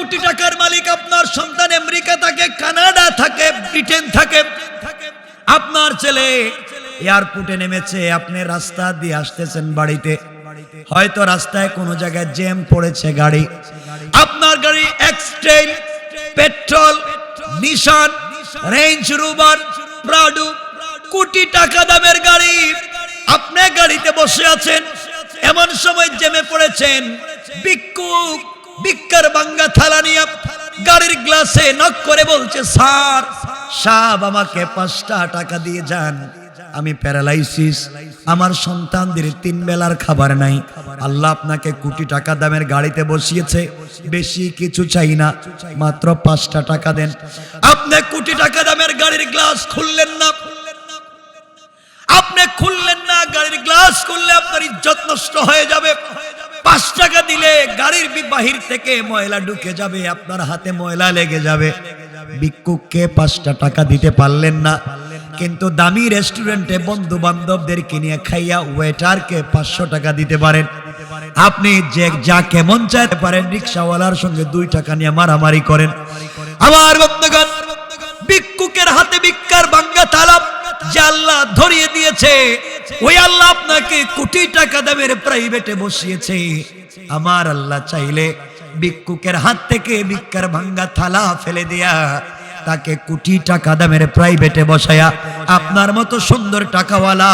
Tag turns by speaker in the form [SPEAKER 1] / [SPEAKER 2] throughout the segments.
[SPEAKER 1] কোটি টাকার মালিক আপনার সন্তান আমেরিকা থাকে, কানাডা থাকে, ব্রিটেন থাকে। আপনার ছেলে এয়ারপোর্টে নেমেছে, আপনি রাস্তা দিয়ে আসতেছেন বাড়িতে। হয়তো রাস্তায় কোনো জায়গায় জ্যাম পড়েছে গাড়ি। আপনার গাড়ি X Trail petrol, Nissan, Range Rover, Prado, কোটি টাকা দামের গাড়ি। আপনি গাড়িতে বসে আছেন, এমন সময় জেমে পড়েছেন, ভিক্ষুক। ভিক্ষার বাঙ্গা থালা নিয়ে গাড়ির গ্লাসে নক করে বলছে, স্যার, সাহেব আমাকে পাঁচটা টাকা দিয়ে যান। আমি প্যারালাইসিস। আমার সন্তানদের তিন বেলার খাবার নাই। আল্লাহ আপনাকে কোটি টাকা দামের গাড়িতে বসিয়েছে। বেশি কিছু চাই না। মাত্র পাঁচটা টাকা দেন। আপনি কোটি টাকা দামের গাড়ির গ্লাস খুললেন না। আপনি খুললেন না। গাড়ির গ্লাস খুললে আপনার ইজ্জত নষ্ট হয়ে যাবে। পাঁচ টাকা দিলে গাড়ির বাহির থেকে ময়লা ঢুকে যাবে, আপনার হাতে ময়লা লেগে যাবে। ভিক্ষুককে পাঁচটা টাকা দিতে পারলেন না। কিন্তু দামি রেস্টুরেন্টে বন্ধু বান্ধবদেরকে নিয়ে খাইয়া ওয়েটারকে পাঁচশো টাকা দিতে পারেন। আপনি যে যা কেমন চাইতে পারেন, রিক্সাওয়ালার সঙ্গে দুই টাকা নিয়ে মারামারি করেন। আমার বন্ধুগণ, ভিক্ষুকের হাতে ভিক্ষার বাঙ্গা তালাব ধরিয়ে দিয়েছে, ওই আল্লাহ আপনাকে কোটি টাকা দামের প্রাইভেটে বসিয়েছে। আমার আল্লাহ চাইলে হাত থেকে ভিক্ষার ভাঙ্গা থালা ফেলে দেয়া, তাকে কোটি টাকা দামের প্রাইভেটে বসায়া, আপনার মতো সুন্দর টাকাওয়ালা,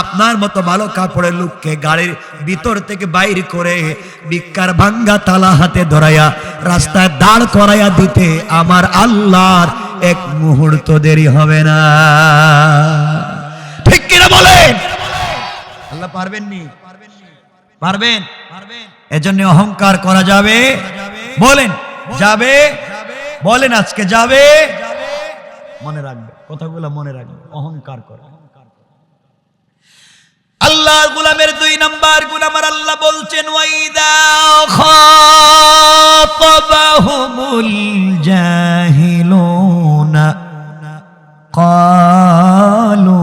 [SPEAKER 1] আপনার মতো ভালো কাপড়ের লোককে গাড়ির ভিতর থেকে বাইর করে ভিক্ষার ভাঙ্গা তালা হাতে ধরাইয়া রাস্তায় দাঁড় করাইয়া দিতে আমার আল্লাহর এক মুহূর্ত দেরি হবে না। ঠিক কিনা বলেন? আল্লাহ পারবেন নি পারবেন? এজন্য অহংকার করা যাবে? বলেন যাবে? বলেন, আজকে যাবে? মনে রাখবে, কথাগুলো মনে রাখবে, অহংকার করা। আল্লাহ গুলামের দুই নাম্বার গুণ আমার আল্লাহ বলছেন, ওয়াইদা খাতাবাহুমুল জাহিলুনা ক্বালু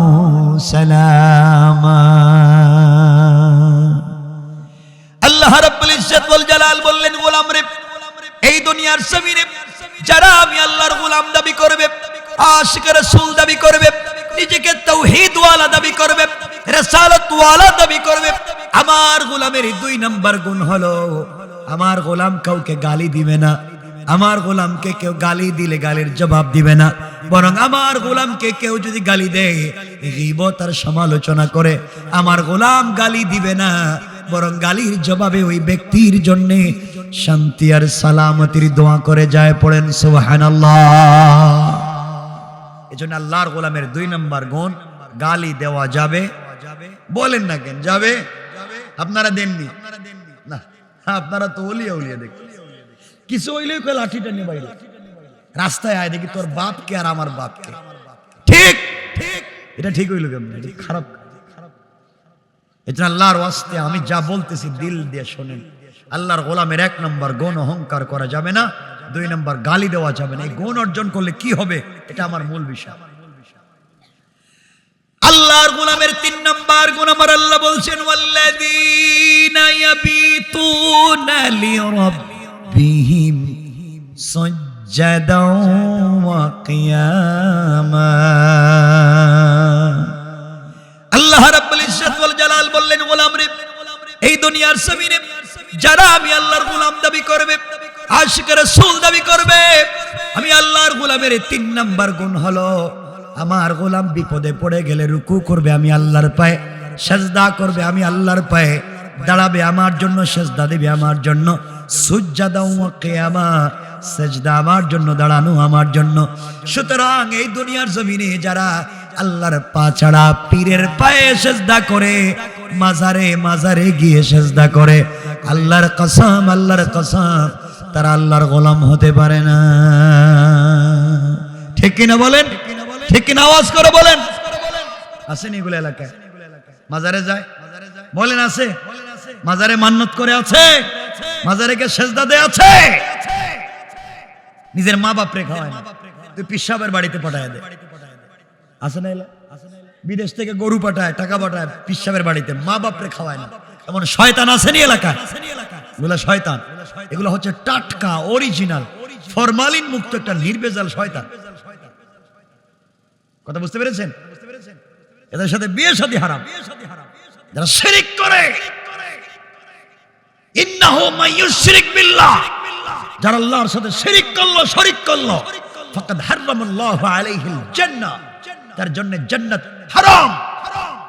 [SPEAKER 1] সালামা আল্লাহ রাব্বুল ইজ্জত ওয়াল জালাল বললেন, গোলাম রে, এই দুনিয়ার জমিনে যারা আমি আল্লাহর গোলাম দাবি করবে, আশিক রাসূল দাবি করবে, নিজেকে তাওহীদ ওয়ালা দাবি করবে রিসালাত ওয়ালা দাবি করবে, আমার গোলামের দুই নাম্বার গুণ হলো, আমার গোলাম কাউকে গালি দিবে না। আমার গোলামকে কেউ গালি দিলে গালির জবাব দিবে না। বরং আমার গোলামকে কেউ যদি গালি দেয় আর সমালোচনা করে, আমার গোলাম গালি দিবে না। বরং গালির জবাবে ওই ব্যক্তির জন্য শান্তি আর সালামতির দোয়া করে যায় পড়েন সুবহানাল্লাহ। এজন্য আল্লাহর গোলামের দুই নম্বর গুণ, গালি দেওয়া যাবে। বলেন না কেন, যাবে? আপনারা দেননি? আপনারা তো ওলিয়া উলিয়া দেখ কিছু হইলেই কয় লাঠিটা নিয়ে বাইরে রাস্তায় আয় দেখি তোর বাপকে আর আমার বাপকে। ঠিক। ঠিক। এটা ঠিক হইল কেমন? খারাপ। এটা আল্লাহর ওয়াস্তে আমি যা বলতেছি দিল দিয়ে শোনেন। আল্লাহর গোলামের এক নম্বর গুণ অহংকার করা যাবে না দুই নম্বর গালি দেওয়া যাবে না। এই গুণ অর্জন করলে কি হবে? এটা আমার মূল বিষয়। আল্লাহর গোলামের তিন নম্বর গুণ আমার আল্লাহ বলছেন ওয়াল্লাযীনা ইয়াবিতুনা লিরাব্বিহিম। সাজ্জাদাও ওয়া কিয়ামা আল্লাহ রাব্বুল ইজ্জত ওয়াল জালাল বললেন, গোলাম রে, এই দুনিয়ার জমিনে যারা আমি আল্লাহর গোলাম দাবি করবে, আশিক রাসূল দাবি করবে, আমি আল্লাহর গোলামের তিন নাম্বার গুণ হলো, আমার গোলাম বিপদে পড়ে গেলে রুকু করবে, আমি আল্লাহর পায়ে সেজদা করবে, আমি আল্লাহর পায়ে দাঁড়াবে, আমার জন্য সেজদা দেবে, আমার জন্য আমার জন্য, দাঁড়ানো আমার জন্য। সুতরাং এই দুনিয়ার জমিনে যারা আল্লাহর পা ছাড়া পীরের পায়ে সেজদা করে, মাজারে মাজারে গিয়ে সেজদা করে, আল্লাহর কসম আল্লাহর কসম, তারা আল্লাহর গোলাম হতে পারে না। ঠিক কিনা বলেন? ঠিক কিনা আওয়াজ করে বলেন? আসেন এগুলো এলাকায়। মাজারে যায়? বলেন আছে মাজারে মান্নত করে আছে? মাজারে কে সেজদা দেয় আছে। নিজের মা বাপরে খাওয়ায় না। তুই পিসাবের বাড়িতে পাঠায় দে। আসে না এলা? বিদেশ থেকে গরু পাঠায়, টাকা পাঠায়, পিসাবের বাড়িতে মা বাপরে খাওয়ায় না। এমন শয়তান আসেনি এলাকায়? এগুলো শয়তান। এগুলো হচ্ছে টাটকা অরিজিনাল ফরমালিন মুক্ত একটা নির্বেজাল শয়তান। কথা বুঝতে পেরেছেন? এদের সাথে বিয়ে শাদী হারাম। যারা শিরিক করে ইন্নাহু মাইয়ুশরিক যারা আল্লাহর সাথে শিরিক করল, শরিক করল। জান্নাহ। তার জন্য জান্নাত হারাম।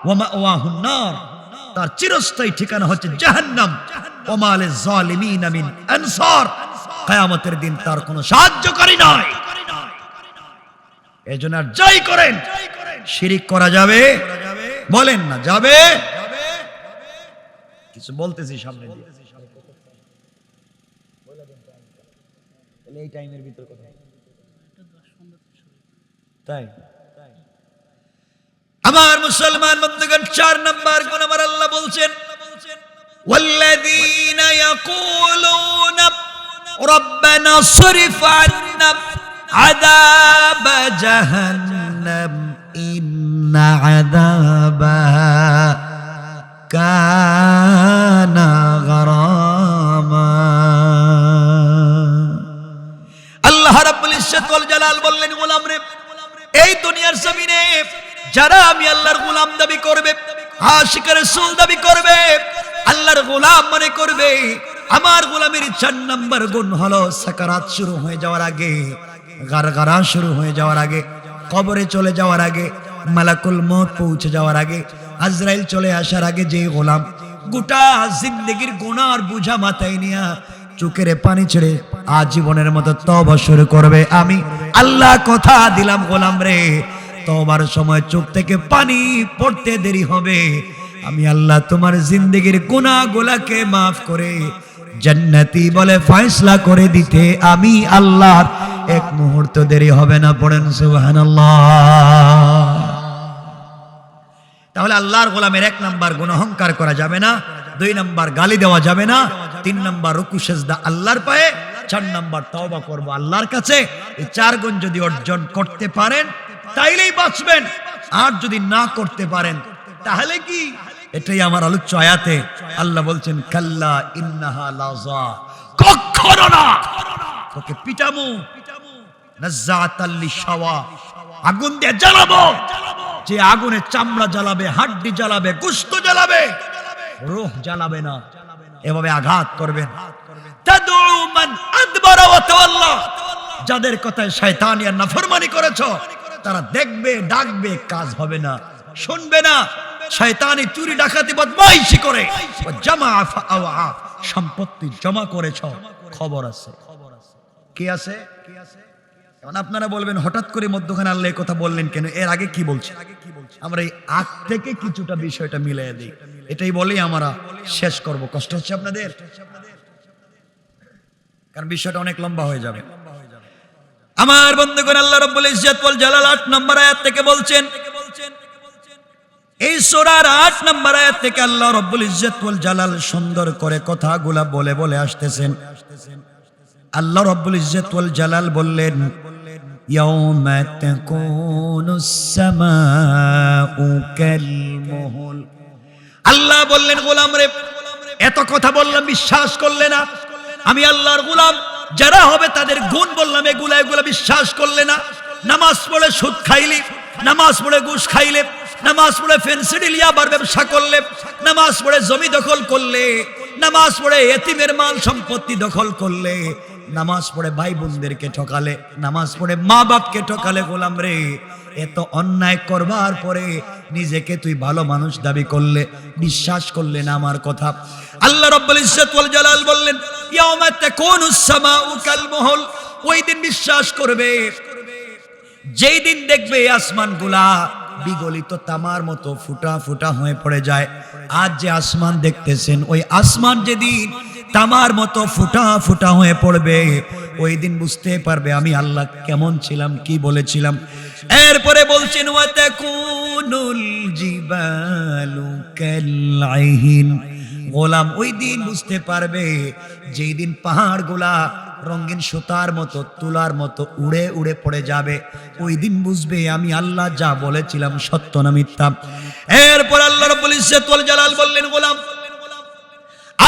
[SPEAKER 1] ওয়া নার। তার চিরস্থায়ী ঠিকানা হচ্ছে জাহান্নাম। ওয়া জালিমিন মিন আনসার। কিয়ামতের দিন তার কোনো নাই। এই জন্য আর যাই করেন, শিরিক করা যাবে, বলেন না, যাবে? কিছু বলতেছি সামনে দিয়ে। তাহলে এই টাইমের ভিতর কথা তাই আমার মুসলমান বন্ধুগণ চার নাম্বার কোন আমার আল্লাহ বলছেন والذين يقولون ربنا صرف عنا عذاب جهنم إن عذابها كان আল্লাহ রাব্বুল ইজ্জত ওয়াল জালাল বললেন, গোলাম রে, এই দুনিয়ার জমিনে যারা আমি আল্লাহর গোলাম দাবি করবে আশিক রাসূল দাবি করবে, আল্লাহর গোলাম মনে করবে, আমার গোলামের চার নাম্বার গুণ হলো সাকারাত শুরু হয়ে যাওয়ার আগে, গারগারা শুরু হয়ে যাওয়ার আগে, কবরে চলে যাওয়ার আগে, মালাকুল মত পৌঁছে যাওয়ার আগে, আজরাইল চলে আসার আগে যে গোলাম গোটা জিন্দগির গুনার বুঝা মাথায় নিয়া চোখের পানি ছেড়ে আজীবনের মতো তবা শুরু করবে। আমি আল্লাহ কথা দিলাম গোলাম রে। তবার সময় চোখ থেকে পানি পড়তে দেরি হবে। আমি আল্লাহ তোমার জিন্দগির গুনাহ গোলাকে মাফ করে জান্নাতি বলে ফয়সলা করে দিতে আমি আল্লাহর এক মুহূর্ত দেরি হবে না, পড়েন সুবহানাল্লাহ। তাহলে আল্লাহর গোলামের এক নাম্বার গুণ অহংকার করা যাবে না, দুই নাম্বার গালি দেওয়া যাবে না, তিন নাম্বার রুকু সেজদা আল্লাহর পায়ে চার নাম্বার তওবা করব আল্লাহর কাছে। এই চার গুণ যদি অর্জন করতে পারেন, তাইলেই বাঁচবেন। আর যদি না করতে পারেন, তাহলে কি? এটাই আমার আলোচ্য আয়াতে আল্লাহ বলছেন, কাল্লা ইন্নাহা লাযা কখনো না। তোকে পিটামু। নাজ্জাতাল্লি শাওয়া আগুন দিয়ে জ্বালাবো। যে আগুনে চামড়া জ্বালাবে, হাড্ডি জ্বালাবে, গুস্ত জ্বালাবে। রোহ জ্বালাবে না। এভাবে আঘাত করবেন। যাদের কথায় শয়তানি আর নাফরমানি করেছ তারা দেখবে ডাকবে কাজ হবে না। শুনবে না শয়তানি চুরি ডাকাতি বদমাইশি করে। জামা সম্পত্তি জমা করেছ। খবর আছে। কি আছে? এখন আপনারা বলবেন হঠাৎ করে মধ্যখানে আল্লাহ এই কথা বললেন কেন? এর আগে কি বলছে? আমরা এই আগ থেকে কিছুটা বিষয়টা মিলাই দিই। এটাই বলেই আমরা শেষ করব। কষ্ট হচ্ছে আপনাদের? কারণ বিষয়টা অনেক লম্বা হয়ে যাবে। আমার বন্ধুগণ, আল্লাহ রাব্বুল ইজ্জত ওয়াল জালাল 8 নম্বর আয়াত থেকে বলছেন, এই সূরার 8 নম্বর আয়াত থেকে আল্লাহ রাব্বুল ইজ্জত ওয়াল জালাল সুন্দর করে কথাগুলা বলে বলে আসতেছেন। আল্লাহ রাব্বুল ইজ্জত ওয়াল জালাল বললেন, ইয়াউমা তাকুনুস সামাউ কালমুহুল আল্লাহ বললেন, গোলাম রে, এত কথা বললাম, বিশ্বাস করলে না। আমি আল্লাহর গোলাম, যারা হবে তাদের গুণ বললাম, এগুলা এগুলা বিশ্বাস করলে না। নামাজ পড়ে সুদ খাইলি, নামাজ পড়ে ঘুষ খাইলে, নামাজ পড়ে ফেন্সিডিল ইয়াবার ব্যবসা করলে, নামাজ পড়ে জমি দখল করলে, নামাজ পড়ে এতিমের মাল সম্পত্তি দখল করলে নামাজ পড়ে ভাই বোনদেরকে ঠকালে, নামাজ পড়ে মা বাপকে ঠকালে গোলাম রে, এত অন্যায় করবার পরে নিজেকে তুই ভালো মানুষ দাবি করলে, বিশ্বাস করলে না আমার কথা। আল্লাহ রাব্বুল ইজ্জত ওয়াল জালাল বললেন, ইয়াউমা তাকুনুস সামাউ কাল মুহল, ওই দিন বিশ্বাস করবে। যেই দিন দেখবে আসমানগুলা বিগলিত তামার মতো ফুটা ফুটা হয়ে পড়ে যায়। আজ যে আসমান দেখতেছেন, ওই আসমান যেদিন তামার মতো ফুটা ফুটা হয়ে পড়বে। ওই দিন বুঝতে পারবে আমি আল্লাহ কেমন ছিলাম, কি বলেছিলাম। এরপরে বলছেন গোলাম ওই দিন বুঝতে পারবে, যেই দিন পাহাড় গোলা রঙিন সুতার মতো, তুলার মতো উড়ে উড়ে পড়ে যাবে, ওই দিন বুঝবে আমি আল্লাহ যা বলেছিলাম সত্য না মিথ্যা। এরপর আল্লাহ রব্বুল ইজ্জত ওয়াল জালাল বললেন, গোলাম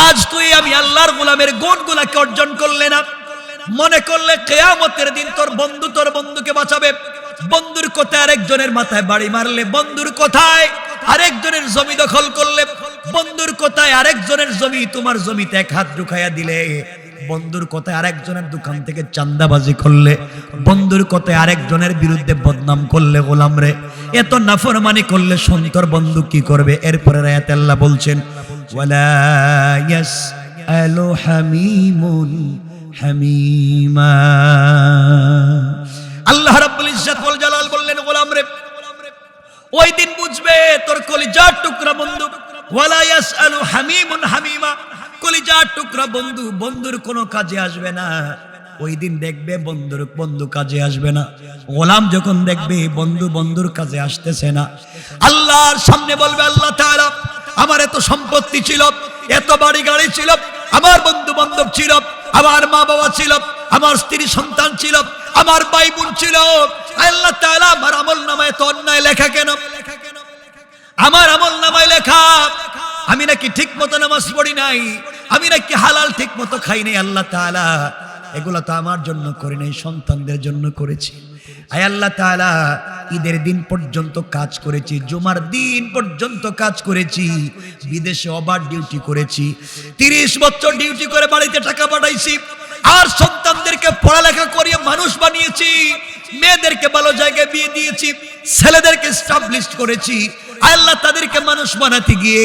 [SPEAKER 1] আজ তুই আমি আল্লাহর গোলামের গুণগুলাকে অর্জন করলে না। মনে করলে কেয়ামতের দিন তোর বন্ধু তোর বন্ধুকে বাঁচাবে। বন্ধুর কোথায় আরেকজনের মাথায় বাড়ি মারলে? বন্ধুর কোথায় আরেকজনের জমি দখল করলে? বন্ধুর কোথায় আরেকজনের জমি? তোমার জমিতে এক হাত ঢুকাইয়া দিলে। বন্ধুর কথায় আরেকজনের দোকান থেকে চান্দাবাজি করলে, বন্ধুর কথায় আরেকজনের বিরুদ্ধে বদনাম করলে গোলাম রে। এত নাফরমানি করলে সন্তর বন্ধু কি করবে? এরপরে রায়াত আল্লাহ বলছেন আল্লাহ রাব্বুল ইজ্জত জালাল বললেন, গোলাম রে, ওই দিন বুঝবে তোর কলিজার টুকরা বন্ধু। ওয়ালা টুকরা বন্ধু, বন্ধুর কোনো কাজে আসবে না। ওই দিন দেখবে বন্ধুর, বন্ধু কাজে আসবে না। গোলাম যখন দেখবে বন্ধু, বন্ধুর কাজে আসতেছে না। আল্লাহর সামনে বলবে, আল্লাহ তাআলা, আমার এত সম্পত্তি ছিল, এত বাড়ি গাড়ি ছিল, আমার বন্ধু বান্ধব ছিল, আমার মা বাবা ছিল, আমার স্ত্রী সন্তান ছিল, আমার ভাই বোন ছিল। আল্লাহ তাআলা আমার আমল নামায় তো অন্যায় লেখা কেন? আমার আমল নামায় লেখা। আমি নাকি ঠিক মতো নামাজ পড়ি নাই। আমি নাকি হালাল ঠিক মতো খাই নাই, আল্লাহ তাআলা। এগুলো তো আমার জন্য করি নাই, সন্তানদের জন্য করেছি। আয় আল্লাহ তাআলা, ঈদের দিন পর্যন্ত কাজ করেছি, জুমার দিন পর্যন্ত কাজ করেছি, বিদেশে অবার ডিউটি করেছি। তিরিশ বছর ডিউটি করে বাড়িতে টাকা পাঠাইছি, আর সন্তানদেরকে পড়ালেখা করিয়ে মানুষ বানিয়েছি। মেয়েদেরকে ভালো জায়গায় বিয়ে দিয়েছি, ছেলেদেরকে স্টাবলিশ করেছি, আল্লাহ তাদেরকে মানুষ বানাতে গিয়ে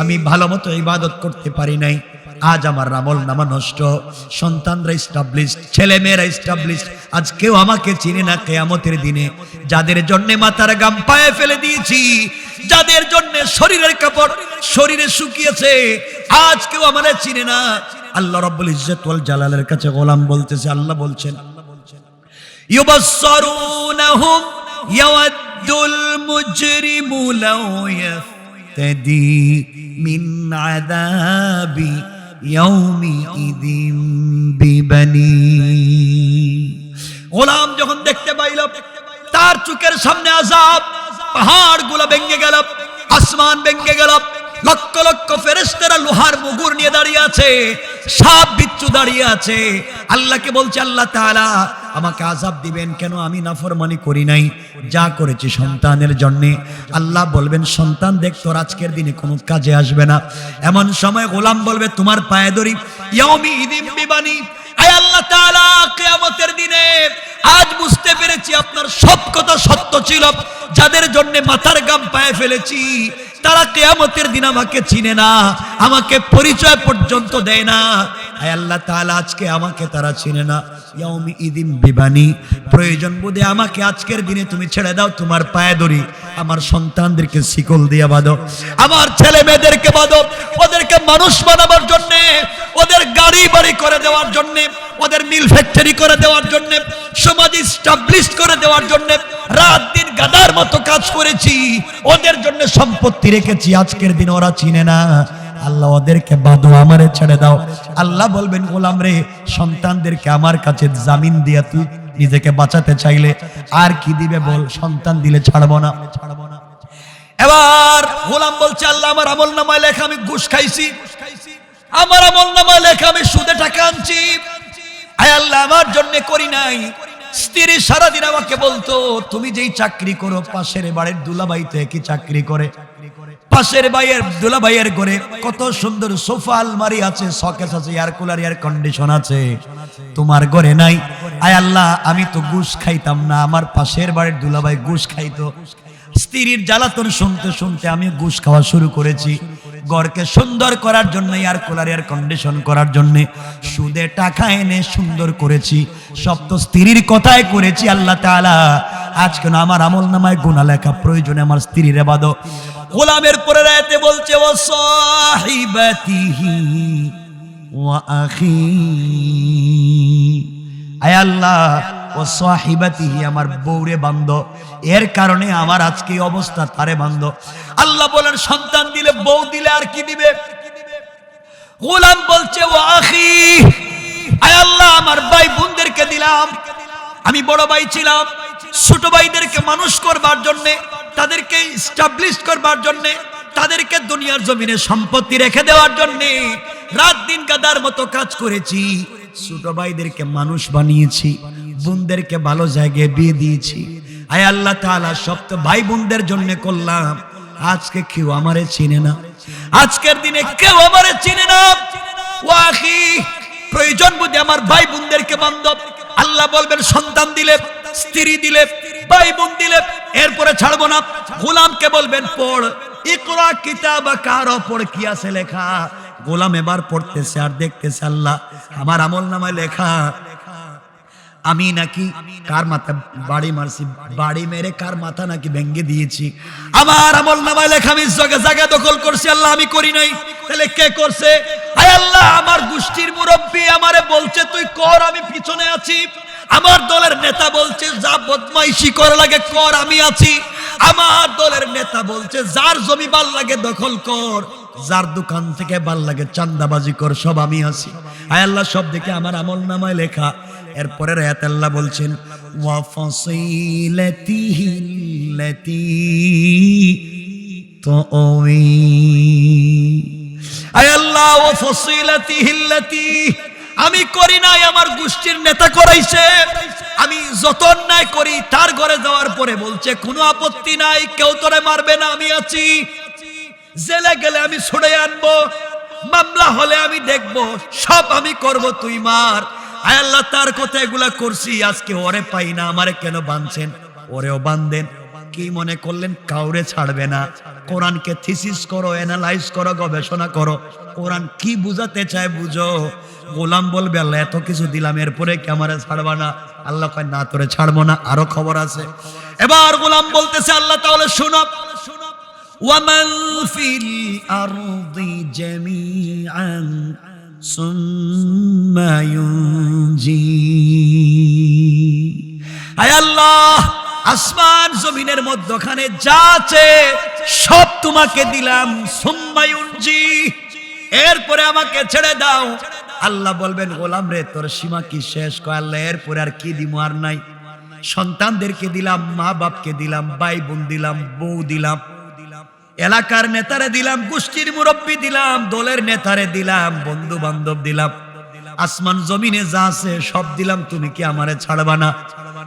[SPEAKER 1] আমি ভালো মতো ইবাদত করতে পারি নাই। আজ আমার রামল নামা নষ্ট, সন্তানরা স্টাবলিশ ছেলে মেয়েরা স্টাবলিশ আজ কেউ আমাকে চিনে না কেয়ামতের দিনে। যাদের জন্য মাথার গাম পায়ে ফেলে দিয়েছি, যাদের জন্য শরীরের কাপড় শরীরে শুকিয়েছে, আজ কেউ আমাদের চিনে না। আল্লাহ রব্বুল ইজ্জত জালালের কাছে গোলাম বলতেছে, আল্লাহ বলছেন يبصرونهم يود المجرم لو يفتدي من عذاب يومئذ ببنيه গোলাম যখন দেখতে পাইল তার চোখের সামনে আজাব পাহাড় গুলো ভেঙে গেল আসমান ভেঙে গেল লক্ষ লক্ষ ফেরেশতারা লোহার মুগুর নিয়ে দাঁড়িয়ে আছে সাপ বিচ্ছু দাঁড়িয়ে আছে আল্লাহকে বলছে আল্লাহ তাআলা আমাকে আজাব দিবেন, কেন আমি নাফরমানি করি নাই? যা করেছি সন্তানের জন্যে। আল্লাহ বলবেন, সন্তান দেখ, তোর আজকের দিনে কোনো কাজে আসবে না। এমন সময় গোলাম বলবে, তোমার পায়ে ধরি। আল্লাহ দিনে আজ বুঝতে পেরেছি আপনার সব কথা সত্য ছিল। যাদের জন্য মাথার গাম পায়ে ফেলেছি, তারা কেয়ামতের দিন আমাকে চিনে না, আমাকে পরিচয় পর্যন্ত দেয় না। আয় আল্লাহ তাআলা, আজকে আমাকে তারা চিনে না। ইয়াউমি ইদিম বিবানি, প্রয়োজন বোধে আমাকে আজকের দিনে তুমি ছেড়ে দাও, তোমার পায়ে ধরি আমার সন্তানদেরকে শিকল দিয়ে বাঁধো, আমার ছেলে মেয়েদেরকে বাঁধো, ওদেরকে মানুষ বানাবার জন্যে, ওদের গাড়ি বাড়ি করে দেওয়ার জন্যে, ওদের মিল ফ্যাক্টরি করে দেওয়ার জন্যে, সমাজ স্টাবলিশ করে দেওয়ার জন্যে, রাত দিন গাদার মতো কাজ করেছি, ওদের জন্য সম্পত্তি রেখেছি, আজকের দিন ওরা চিনে না। আল্লাহ ওদেরকে বাঁধো, আমারে ছেড়ে দাও। আল্লাহ বলবেন, গোলাম রে, সন্তানদেরকে আমার কাছে জামিন দিয়া তুই নিজেকে বাঁচাতে চাইলে আর কি দিবে বল? সন্তান দিলে ছাড়বো না। এবার গোলাম বলছে, আল্লাহ, আমার আমল নামায় লেখা, আমি ঘুষ খাইছি। আমার আমল নামায় লেখা, আমি সুদে টাকা আনছি। আয় আল্লাহ, আমার জন্য করি নাই। স্ত্রী সারাদিন আমাকে বলতো, তুমি যেই চাকরি করো, পাশের বাড়ির দুলাবাই তো একই চাকরি করে। পাশের ভাইয়ের, দুলা ভাইয়ের ঘরে কত সুন্দর সোফা আলমারি আছে সকেস আছে এয়ার কুলার এয়ার কন্ডিশন আছে। তোমার ঘরে নাই? আয় আল্লাহ, আমি তো ঘুষ খাইতাম না, আমার পাশের বাড়ির দুলাভাই ঘুষ খাইতো। স্ত্রীর জ্বালাতন শুনতে শুনতে আমি ঘুষ খাওয়া শুরু করেছি। ঘরকে সুন্দর করার জন্য এয়ার কুলার এয়ার কন্ডিশন করার জন্য সুদে টাকা এনে সুন্দর করেছি। সব তো স্ত্রীর কথাই করেছি, আল্লাহ তাআলা। আজ কেন আমার আমল নামায় গুণা লেখা প্রয়োজনে আমার স্ত্রীর বাদ গোলামের পরে রায়তে বলছে, ও সাহিবাতিহি ওয়া আখি। আয় আল্লাহ, ও সাহিবাতিহি, আমার বউরে বান্ধ। এর কারণে আমার আজকে অবস্থা, তারে বান্ধ। আল্লাহ বলেন, সন্তান দিলে বউ দিলে আর কি দিবে? গোলাম বলছে, ও আখি, আয় আল্লাহ, আমার ভাই বোনদেরকে দিলাম। আমি বড় ভাই ছিলাম। ছোট ভাইদেরকে মানুষ করবার জন্য তাদেরকে স্টাবলিশ করবার জন্য, তাদেরকে দুনিয়ার জমিনে সম্পত্তি রেখে দেওয়ার জন্য রাত দিন গাদার মতো কাজ করেছি। ছোট ভাইদেরকে মানুষ বানিয়েছি, বোনদেরকে ভালো জায়গায় বিয়ে দিয়েছি। আয় আল্লাহ তাআলা, সব তো ভাই বোনদের জন্য করলাম। আজকে কেউ আমারে চিনে না। আজকের দিনে কেউ আমারে চিনে না। ওয়াখি প্রয়োজন বুঝে আমার ভাই বোনদেরকে বান্ধব। আল্লাহ বলবেন, সন্তান দিলে, স্ত্রী দিলে ভাই বোন দিলে, এরপরে ছাড়বো না। গোলামকে বলবেন, পড়। ইকরা কিতাব কার পড় কি আছে লেখা? গোলাম এবার পড়তেছে আর দেখতেছে আল্লাহ, আমার আমল নামায় লেখা। আমি নাকি কার মাথা বাড়ি মারছি? বাড়ি মেরে কার মাথা নাকি ভেঙ্গে দিয়েছি? আমার আমল নামায় লেখা, আমি জায়গা জায়গা দখল করছি, আল্লাহ, আমি করি নাই। তাহলে কে করছে? আয় আল্লাহ, আমার গোষ্ঠীর মুরব্বী আমারে বলছে, তুই কর, আমি পিছনে আছি। আমার দলের নেতা বলছে, যা বদমাইশি করা লাগে, কর, আমি আছি। আমার দলের নেতা বলছে, যার জমি ভালো লাগে, দখল কর। যার দোকান থেকে ভালো লাগে চান্দাবাজি কর, সব আমি আছি। আয় আল্লাহ, সব দেখে আমার আমল নামায় লেখা। এরপরে রায়াত আল্লাহ বলছেন আয় আল্লাহ, ওয়া ফাসিলাতিহি আল্লাতী আমি করি নাই, আমার গোষ্ঠীর নেতা করাইছে। আমি যত অন্যায় করি, তার ঘরে যাওয়ার পরে বলছে, কোনো আপত্তি নাই, কেউ তোরে মারবে না, আমি আছি। জেলে গেলে আমি ছুড়ে আনব, মামলা হলে আমি দেখব, সব আমি করব, তুই মার। আয় আল্লাহ, তার কথা এগুলা করছি, আজকে ওরে পাই না, আমারে কেন বাঁধছেন? ওরেও বান্ধেন কি মনে করলেন কাউরে ছাড়বে না কোরআনকে থিসিস করো অ্যানালাইজ করো গবেষণা করো কোরআন কি বুঝাতে চায় বুঝো গোলাম বলবে আল্লাহ এত কিছু দিলাম এরপরে কি আমারে ছাড়বা না আল্লাহ কয় না তোরে ছাড়বো না আরো খবর আছে এবার গোলাম বলতেছে আল্লাহ তাহলে শুনো ومن في الأرض جميعا ثم ينجي আয় আল্লাহ আসমান জমিনের মধ্যখানে যা আছে, সব তোমাকে দিলাম। সুম্মায়ুনজি এরপরে আমাকে ছেড়ে দাও। আল্লাহ বলবেন, গোলাম রে, তোর সীমা কি শেষ? আল্লাহ, এরপরে আর কি দিব আর নাই। সন্তানদেরকে দিলাম মা বাপকে দিলাম ভাই বোন দিলাম, বউ দিলাম। এলাকার নেতারে দিলাম, গোষ্ঠীর মুরব্বী দিলাম, দলের নেতারে দিলাম বন্ধু বান্ধব দিলাম। আসমান জমিনে যা আছে, সব দিলাম। তুমি কি আমারে ছাড়বা না?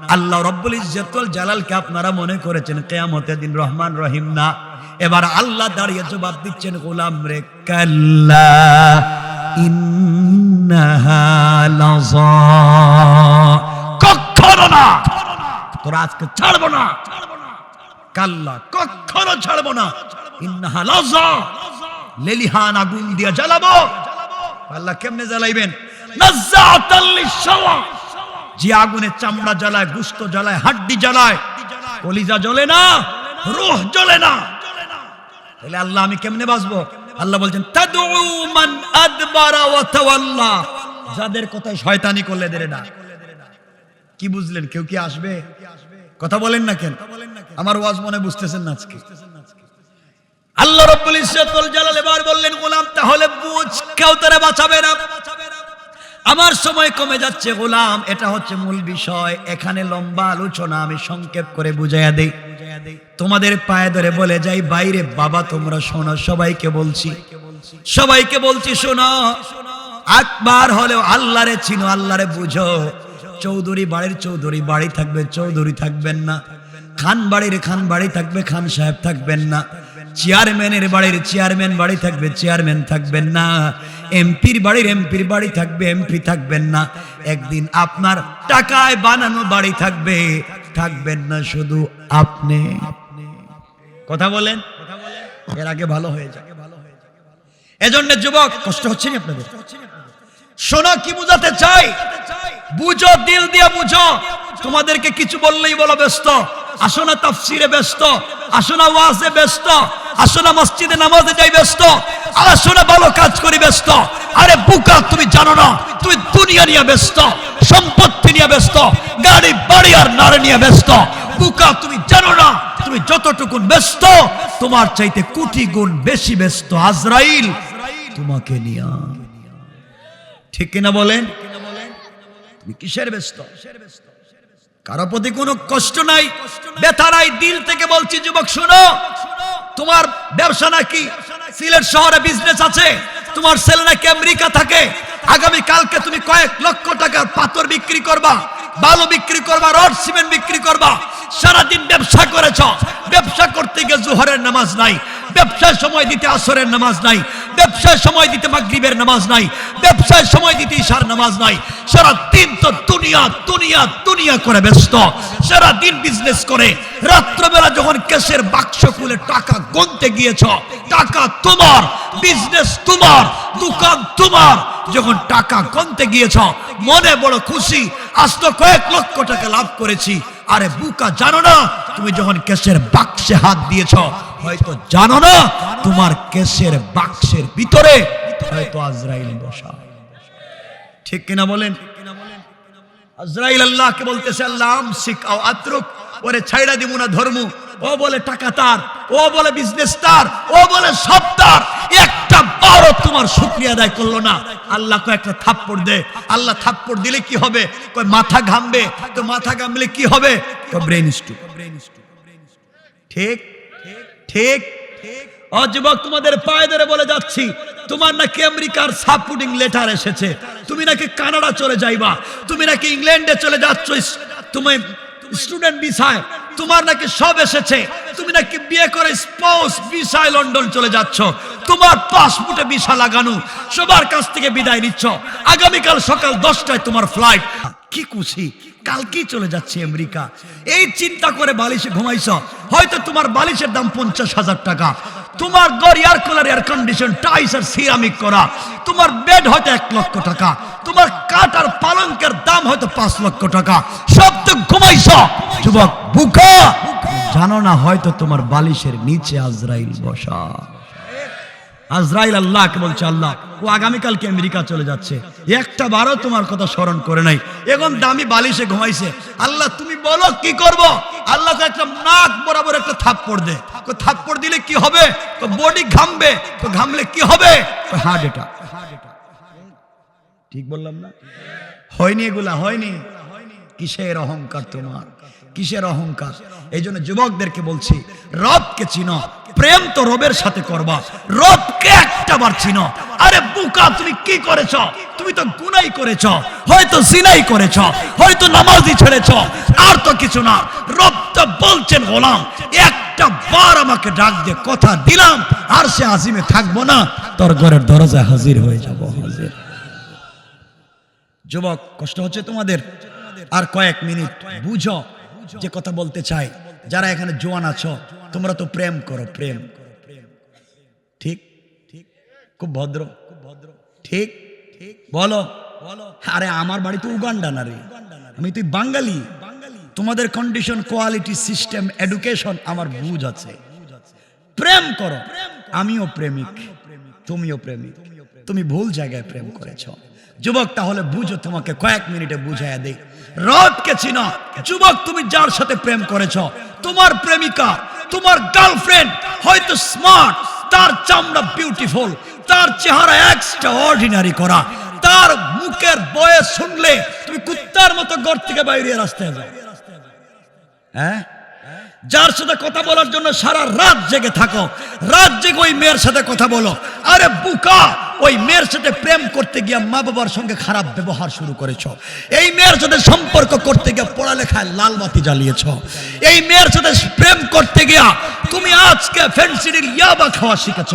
[SPEAKER 1] আল্লাহ রব্বুল ইজ্জতুল জালালকে আপনারা মনে করেছেন, কিয়ামতের দিন রহমান রহিম না। এবার আল্লাহ দাঁড়িয়ে জবাব দিচ্ছেন, গোলাম রে কাল্লা কখনো না। তোরা আজকে ছাড়বো না। কাল্লা, কখনো ছাড়বো না। ইন্নাহা লাযা। লেলিহান আগুন দিয়া জ্বালাবো। আল্লাহ কেমনে জ্বালাইবেন? নাজ্জাতাল যে আগুনে চামড়া জ্বালায়, গুস্ত জ্বালায়, হাড্ডি জ্বালায়, কলিজা জ্বলে না, রূহ জ্বলে না। তাহলে আল্লাহ আমি কেমনে বাঁচবো? আল্লাহ বলছেন যাদের কথায় শয়তানি করলে দেরে না। কি বুঝলেন? কেউ কি আসবে? কথা বলেন না কেন? আমার ওয়াজ মনে বুঝতেছেন না আজকে। আল্লাহ রব্বুল ইজ্জতুল জালাল এবার বললেন, গোলাম, তাহলে বুঝ, কেউ তারা বাঁচাবে না। আমার সময় কমে যাচ্ছে, গোলাম। এটা হচ্ছে মূল বিষয়। এখানে লম্বা আলোচনা, আমি সংক্ষেপ করে বুঝাইয়া দেই। তোমাদের পায়ে ধরে বলে যাই, বাইরে বাবা, তোমরা শোনো, সবাইকে বলছি। সবাইকে বলছি, শোনো। একবার হলেও আল্লাহরে চিনো, আল্লাহরে বুঝো। চৌধুরী বাড়ির চৌধুরী, বাড়ি থাকবে, চৌধুরী থাকবেন না। খান বাড়ির খান বাড়ি থাকবে, খান সাহেব থাকবেন না। চেয়ারম্যানের বাড়ির চেয়ারম্যান বাড়ি থাকবে, চেয়ারম্যান থাকবেন না। এমপির বাড়ির এমপির বাড়ি থাকবে, এমপি থাকবেন না। একদিন আপনার টাকায় বানানো বাড়ি থাকবে, থাকবেন না শুধু আপনি। কথা বলেন? এর আগে ভালো হয়ে যাবে এজন্য যুবক, কষ্ট হচ্ছে না আপনাদের? শোনো কি বুঝাতে চাই? বুঝো, দিল দিয়ে বুঝো। তোমাদেরকে কিছু বললেই বলো ব্যস্ত। আসো না তাফসিরে ব্যস্ত আসো না ওয়াজে ব্যস্ত আসো না মসজিদে নামাজে যাই ব্যস্ত, আর আসো না ভালো কাজ করি ব্যস্ত। আরে বুকা, তুমি জানো না, তুমি দুনিয়া নিয়ে ব্যস্ত, সম্পত্তি নিয়ে ব্যস্ত, গাড়ি, বাড়ি আর নারী নিয়ে ব্যস্ত। বুকা, তুমি জানো না, তুমি যতটুকুন ব্যস্ত, তোমার চাইতে কোটি গুণ বেশি ব্যস্ত আজরাইল তোমাকে নিয়া। ঠিক কিনা বলেন? তুমি কিসের ব্যস্ত? কারও প্রতি কোনো কষ্ট নাই, ব্যথা নাই, দিল থেকে বলছি, যুবক, শোনো, তোমার ব্যবসা নাকি সিলেট শহরে বিজনেস আছে? তোমার ছেলে নাকি আমেরিকা থাকে? আগামী কালকে তুমি কয়েক লক্ষ টাকার পাথর বিক্রি করবা, বালু বিক্রি করবা, রড, সিমেন্ট বিক্রি করবা। সারাদিন ব্যবসা করেছ। ব্যবসা করতে গিয়ে জোহরের নামাজ নাই, ব্যবসার সময় দিতে আসরের নামাজ নাই। ব্যবসায় সময় দিতে মাগরিবের নামাজ নাই ব্যবসায় সময় দিতে ইশার নামাজ নাই। সারা দিন তো দুনিয়া দুনিয়া দুনিয়া করে ব্যস্ত। সারা দিন বিজনেস করে। রাত্রবেলা যখন কেসের বাক্স খুলে টাকা গুনতে গিয়েছ, টাকা তোমার বিজনেস তোমার, দোকান তোমার। যখন টাকা গুনতে গিয়েছ, মনে বড় খুশি। আজ তো কয়েক লক্ষ টাকা লাভ করেছি। আরে বুকা, জানো না? তুমি যখন কেসের বাক্সে হাত দিয়েছ, হয়তো জানো না তোমার কেসের বাক্সের ভিতরে হয়তো আজরাইল বসা। ঠিক কিনা বলেন? আজরাইল আল্লাহকে বলতেছে, আল্লাহ আমসিক আও আত্রুক, ওরে ছাইড়া দিব না ধর্ম। ও বলে টাকা তার, ও বলে বিজনেস তার, ও বলে সব তার। বারো তোমার শুক্রিয়া আদায় করল না। আল্লাহ কয়, একটা থাপ্পড় দে। আল্লাহ থাপ্পড় দিলে কি হবে? কয়, মাথা ঘামবে। তো মাথা ঘামলে কি হবে? ব্রেন স্ট্রোক ঠিক? ঠিক? ও যুবক, তোমাদের পায়ে ধরে বলে যাচ্ছি। তোমার নাকি আমেরিকার সাপোর্টিং লেটার এসেছে। তুমি নাকি কানাডা চলে যাইবা। তুমি নাকি ইংল্যান্ডে চলে যাচ্ছ। তুমি স্টুডেন্ট ভিসায় তোমার নাকি সব এসেছে। তুমি নাকি বিয়ে করে স্পাউস ভিসায় লন্ডন চলে যাচ্ছ। তোমার পাসপোর্টে ভিসা লাগানো। সবার কাছ থেকে বিদায় নিচ্ছ। আগামীকাল সকাল দশটায় তোমার ফ্লাইট কি খুশি। কালকেই চলে যাচ্ছে আমেরিকা। এই চিন্তা করে বালিশে ঘুমাইছ। হয়তো তোমার বালিশের দাম পঞ্চাশ হাজার টাকা। তোমার গড় air cooler air condition tiles আর সিরামিক করা। তোমার বেড হয়তো এক লক্ষ টাকা, তোমার কাঠ আর পালঙ্কের দাম হয়তো পাঁচ লক্ষ টাকা। সব তো ঘুমাইছ, যুবক, বুকা। জানো না, হয়তো তোমার বালিশের নিচে আজরাইল বসা। আজরাইল আল্লাহকে বলছে, আল্লাহ, ও আগামীকালকে আমেরিকা চলে যাচ্ছে। একটা বারও তোমার কথা স্মরণ করে নাই। এখন দামি বালিশে ঘুমাইছে। আল্লাহ, তুমি বলো কি করব? আল্লাহ তো একটা নাক বরাবর একটা থাপ্পড় দে থাপ্পড় দিলে কি হবে? তো বডি ঘামবে। তো ঘামলে কি হবে? Heart attack. ঠিক বললাম না? হয়নি এগুলা, হয়নি। কিসের অহংকার তোমার? কিসের অহংকার? এই জন্য যুবকদেরকে বলছি, রবকে চিনো। প্রেম তো রবের সাথে করবা। রবকে একটা বার চিনো। আরে বুকা, তুমি কি করেছ? তুমি তো গুনাই করেছ। হয়তো সিনাই করেছ। হয়তো নামাজি ছেড়েছ। আর তো কিছু না। রব তো বলছেন, গোলাম, একটা বার আমাকে ডাক দিয়ে কথা দিলাম, আর সে আজিমে থাকব না। তোর ঘরের দরজা হাজির হয়ে যাব, হাজির। যুবক, কষ্ট হচ্ছে তোমাদের? আর কয়েক মিনিট, বুঝো যে কথা বলতে চাই। যারা এখানে জোয়ান আছো তোমরা তো প্রেম করো, প্রেম ঠিক ঠিক? খুব ভদ্র। ভদ্র ঠিক? ঠিক বলো। বলো আরে, আমার বাড়ি তো উগান্ডা না রে। আমি তুই বাঙালি। তোমাদের কন্ডিশন কোয়ালিটি সিস্টেম এডুকেশন আমার বুঝ আছে। প্রেম করো। আমিও প্রেমিক। তুমিও প্রেমিক। তুমি ভুল জায়গায় প্রেম করেছ। যুবক, তাহলে বুঝো তোমাকে কয়েক মিনিটে বুঝাইয়া দেই। রবকে চিনো। যুবক, তুমি যার সাথে প্রেম করেছ, তোমার প্রেমিকা তোমার গার্লফ্রেন্ড হয়তো স্মার্ট তার চামড়া বিউটিফুল তার চেহারা এক্সট্রা অর্ডিনারি করা, তার মুখের বয়স শুনলে তুমি কুত্তার মতো ঘর থেকে বাইরে রাস্তায় যাও। হ্যাঁ? যার সাথে কথা বলার জন্য সারা রাত জেগে থাকো। রাত জেগে ওই মেয়ের সাথে কথা বলো। আরে বুকা, ওই মেয়ের সাথে প্রেম করতে গিয়ে মা বাবার সঙ্গে খারাপ ব্যবহার শুরু করেছ। এই মেয়ের সাথে সম্পর্ক করতে গিয়ে পড়ালেখায় লাল বাতি জ্বালিয়েছ। এই মেয়ের সাথে প্রেম করতে গিয়া তুমি আজকে ফেন্সিডিল ইয়াবা খাওয়া শিখেছ।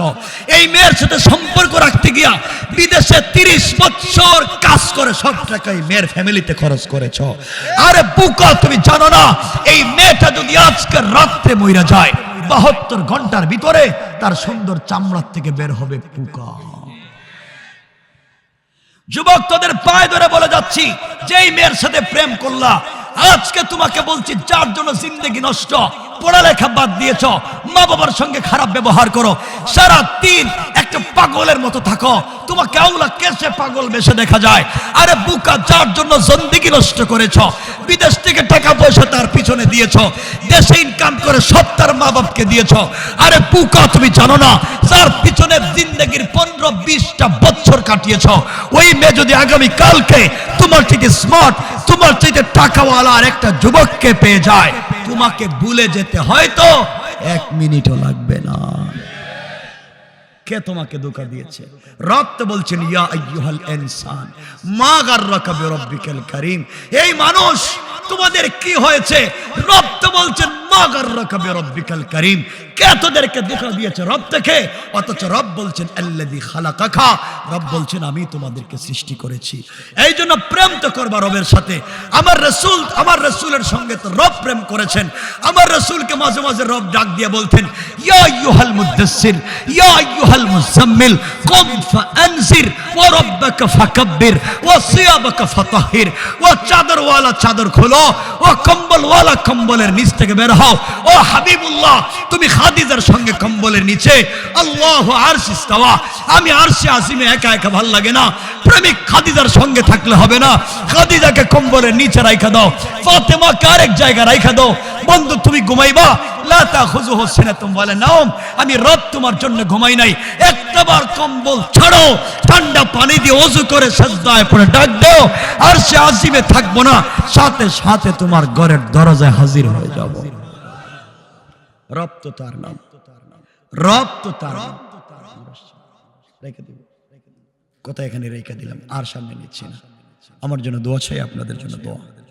[SPEAKER 1] এই মেয়ের সাথে সম্পর্ক রাখতে গিয়া বিদেশে তিরিশ বছর কাজ করে সব টাকা এই মেয়ের ফ্যামিলিতে খরচ করেছ। আরে বুকা, তুমি জানো না, এই মেয়েটা যদি আজকে রাত্রে মইরা যায়, বাহাত্তর ঘণ্টার ভিতরে তার সুন্দর চামড়ার থেকে বের হবে পুকা যুবক তোদের পায়ে ধরে বলে যাচ্ছি, যেই মেয়ের সাথে প্রেম করলা আজকে তোমাকে বলছি, যার জন্য জিন্দগি নষ্ট, পড়ালেখা বাদ দিয়েছ, মা বাবার সঙ্গে খারাপ ব্যবহার করো, সারা দিন একটা পাগলের মতো থাকো, তোমাকে আউলা কেসে পাগল বেশে দেখা যায়। আরে বুকা, যার জন্য জিন্দগি নষ্ট করেছ, বিদেশ থেকে টাকা পয়সা তার পিছনে দিয়েছ, দেশে ইনকাম করে সব তার মা বাপকে দিয়েছ। আরে বুকা, তুমি জানো না, যার পিছনে জিন্দগির পনেরো, বিশটা বছর কাটিয়েছ, ওই মেয়ে যদি আগামী কালকে তোমার থেকে স্মার্ট তোমার চাইতে টাকাওয়ালা আর একটা যুবককে পেয়ে যায়। তোমাকে ভুলে যেতে হয়তো এক মিনিটও লাগবে না। কে তোমাকে ধোকা দিয়েছে? রব তো বলছেন, ইয়া ইনসান, মা গাররাকা বিরাব্বিকাল কারীম। এই মানুষ, তোমাদের কি হয়েছে? রব তো বলছেন, মা গাররাকা বিরাব্বিকাল কারীম। কে তোদেরকে ধোকা দিয়েছে? রব থেকে অথচ রব বলছেন, আল্লাযী খালাকাকা। রব বলছেন, আমি তোমাদেরকে সৃষ্টি করেছি। এই জন্য প্রেম তো করবা রবের সাথে। আমার রাসূল, আমার রাসূলের সঙ্গে তো রব প্রেম করেছেন। আমার রাসূলকে মাঝে মাঝে রব ডাক দিয়ে বলতেন, ইয়া আইয়ুহাল মুদাসসির, ইয়া আইয়ুহাল মুজাম্মিল কুম ফাআনজির ওয়া রাব্বাকা ফাকাব্বির, ওয়া সিয়াবাকা ফাতাহির ও চাদরওয়ালা চাদর খোলো, ও কম্বলওয়ালা কম্বলের নিচ থেকে বের হও। ও হাবিবুল্লাহ, তুমি খাদিজার সঙ্গে কম্বলের নিচে। আল্লাহ আরশ ইস্তাওয়া, আমি আরশে আসিমে একা একা ভালো লাগে না। প্রেমিক খাদিজার সঙ্গে থাকলে হবে না। খাদিজাকে কম্বলের নিচে রাইখা দাও। ফাতেমাকে আরেক জায়গা রাইখা দাও। বন্ধু, তুমি ঘুমাইবা? আমি রব তোমার জন্য ঘুমাই নাই। একটাবার কম্বল ছাড়ো, ঠান্ডা পানি দিয়ে ওযু করে সাজদায় পড়ে ডাক দাও। আর সে আসিবে থাকব না, সাথে সাথে তোমার ঘরের দরজায় হাজির হয়ে যাব। রব তার নাম। রব এখানে রেখে দিলাম? আর সামনে নিচ্ছি না। আমার জন্য দোয়া চাই, আপনাদের জন্য দোয়া।